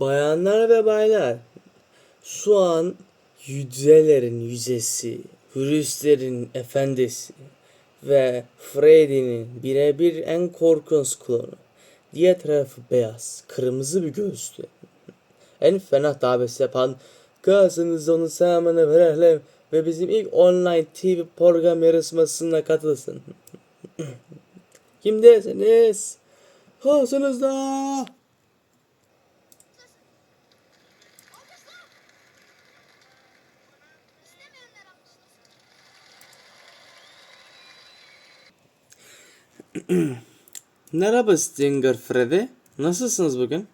Bayanlar ve baylar, şu an yüzelerin yüzesi, virüslerin efendisi ve Freddy'nin birebir en korkunç klonu. Diğer tarafı beyaz, kırmızı bir gözlü. En fena davet yapan Gazınızı onu sevmene verelim ve bizim ilk online TV program yarışmasına katılsın. Kimdesiniz? Karşınızda. Merhaba Stinger Freddy. Nasılsınız bugün?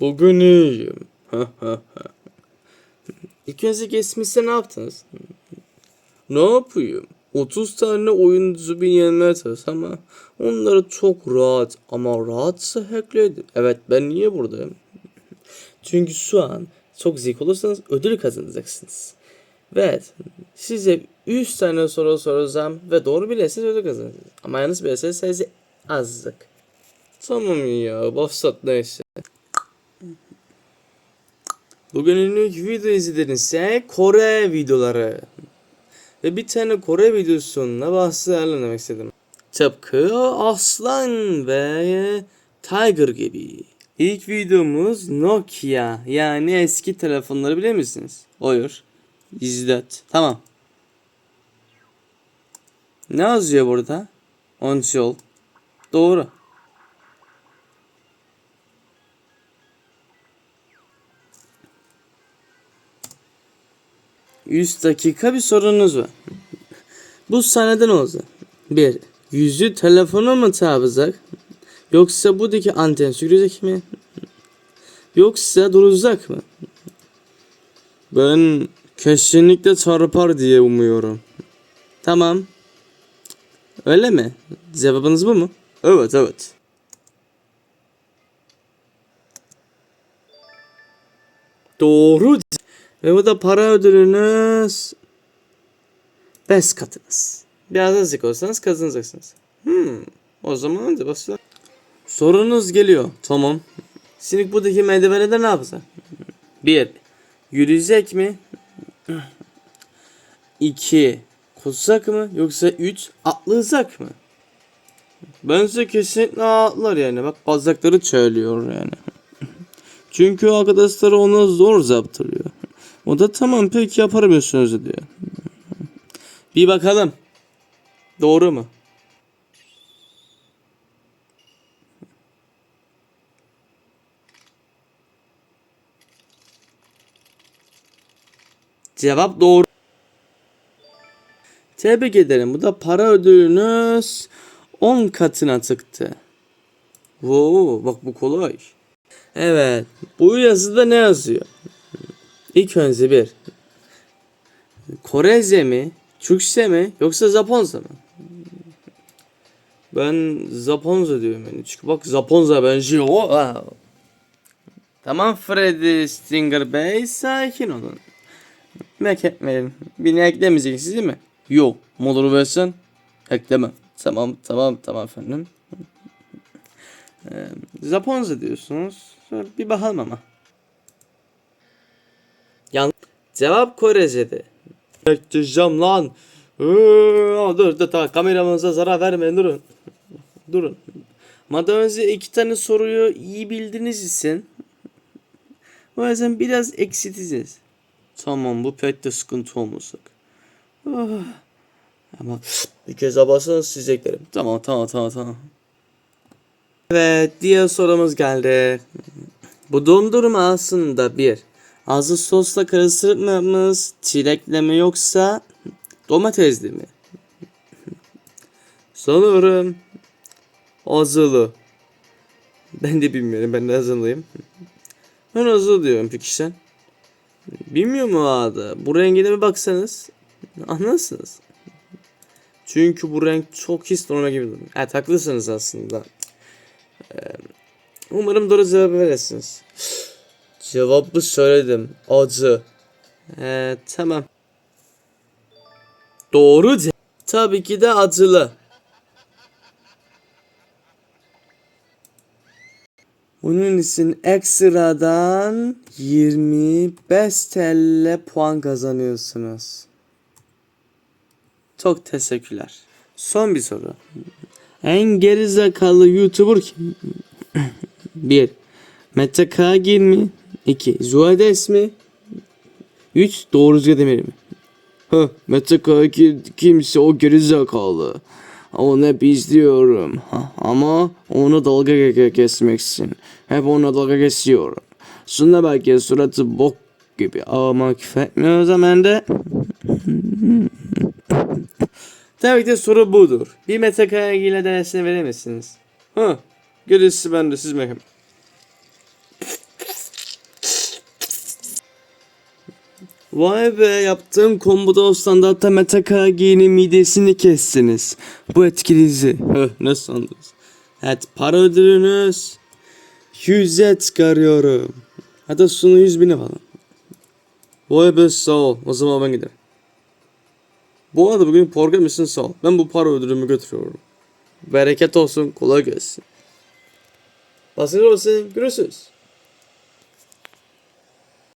Bugün iyiyim. İlk önce geçmişte ne yaptınız? Ne yapayım? 30 tane oyuncu bir yenmeye çalıştı ama onları çok rahat ama rahatsa hackledim. Evet ben niye buradayım? Çünkü şu an çok zeki olursanız ödül kazanacaksınız. Evet size 3 tane soru soracağım ve doğru bilirseniz ödül kazanacaksınız. Ama yanlış bilirseniz sadece azlık. Tamam ya başlat neyse. Bugünün ilk video izlediğinizse Kore videoları. Ve bir tane Kore videosuna bahsedelim demek istedim. Tıpkı aslan ve tiger gibi. İlk videomuz Nokia yani eski telefonları bilir misiniz? Buyur. İzlet. Tamam. Ne yazıyor burada? Onsol. Doğru. 100 dakika bir sorunuz var. Bu sahneden olacak. Bir, yüzü telefona mı çarpacak? Yoksa buradaki anten sürülecek mi? Yoksa duracak mı? Ben kesinlikle çarpar diye umuyorum. Tamam. Öyle mi? Cevabınız bu mu? Evet evet. Doğru. Ve bu da para ödülünüz 5 katınız. Biraz azıcık olsanız kazanacaksınız. Hmm. O zaman hadi başlayalım. Sorunuz geliyor. Tamam. Şimdi buradaki merdivenede ne yapacak? Bir. Yürüyecek mi? İki. Koşacak mı? Yoksa üç. Atlayacak mı? Bence kesinlikle atlar yani. Bak bacakları çöylüyor yani. Çünkü arkadaşları ona zor zaptırıyor. O da tamam peki yaparmıyorsunuz diyor. Bir bakalım. Doğru mu? Cevap doğru. Tebrik ederim. Bu da para ödülünüz 10 katına çıktı. Wow, bak bu kolay. Evet. Bu yazıda ne yazıyor? İlk önce bir. Korece mi? Türkçe mi? Yoksa Japonca mı? Ben Japonca diyorum yani. Çünkü bak Japonca benziyor. Wow. Tamam Freddy Stinger Bey sakin olun. Merak etmeyin. Beni eklemeyeceksiniz değil mi? Yok. Motoru versen ekleme. Tamam tamam tamam efendim. Ee, Japonca diyorsunuz. Bir bakalım ama. Yan Cevap Korece'de. Bekleyeceğim lan. Ee, dur dur tamam kameramıza zarar vermeyin durun. Durun. Madem önce iki tane soruyu iyi bildiğiniz için o yüzden biraz eksilteceğiz. Tamam bu pek de sıkıntı olmayacak. Ah. Ama bir kez abasınız sizeceklerim. Tamam tamam tamam tamam. Evet diğer sorumuz geldi. Bu dondurma aslında bir Azı sosla karıştırıp mı yapmış? Çilekle mi yoksa domatesli mi? Sanırım azılı. Ben de bilmiyorum. Ben de azılıyım. Ben azılı diyorum peki sen. Bilmiyor mu adı? Bu rengine bir baksanız anlarsınız. Çünkü bu renk çok his normal gibi duruyor. Evet haklısınız aslında. Ee, umarım doğru cevap verirsiniz. Cevabı söyledim. Acı. Ee, tamam. Doğru ce- Tabii ki de acılı. Onun için ekstradan 25 TL puan kazanıyorsunuz. Çok teşekkürler. Son bir soru. En gerizekalı YouTuber kim? 1. Mete Kagil mi? 2. Zuhades mi? 3. Doğru Rüzgar Demir mi? Hı, Mete Kagil kimse o gerizekalı. Onu hep izliyorum. Ha, ama onu dalga geçmek için. Hep ona dalga geçiyorum. Şuna belki suratı bok gibi ama küfür etmiyor o zaman da. Tabii ki de soru budur. Bir metakaya ile denesini verir misiniz? Hı. Gerisi bende siz mehem. Vay be yaptığım komboda o standartta Metakagi'nin midesini kestiniz. Bu etkileyici. Höh ne sandınız? Evet para ödülünüz 100'e çıkarıyorum. Hatta sonu 100 bine falan. Vay be sağ ol. O zaman ben giderim. Bu arada bugün program için sağ ol. Ben bu para ödülümü götürüyorum. Bereket olsun kolay gelsin. Basın olsun. Görüşürüz.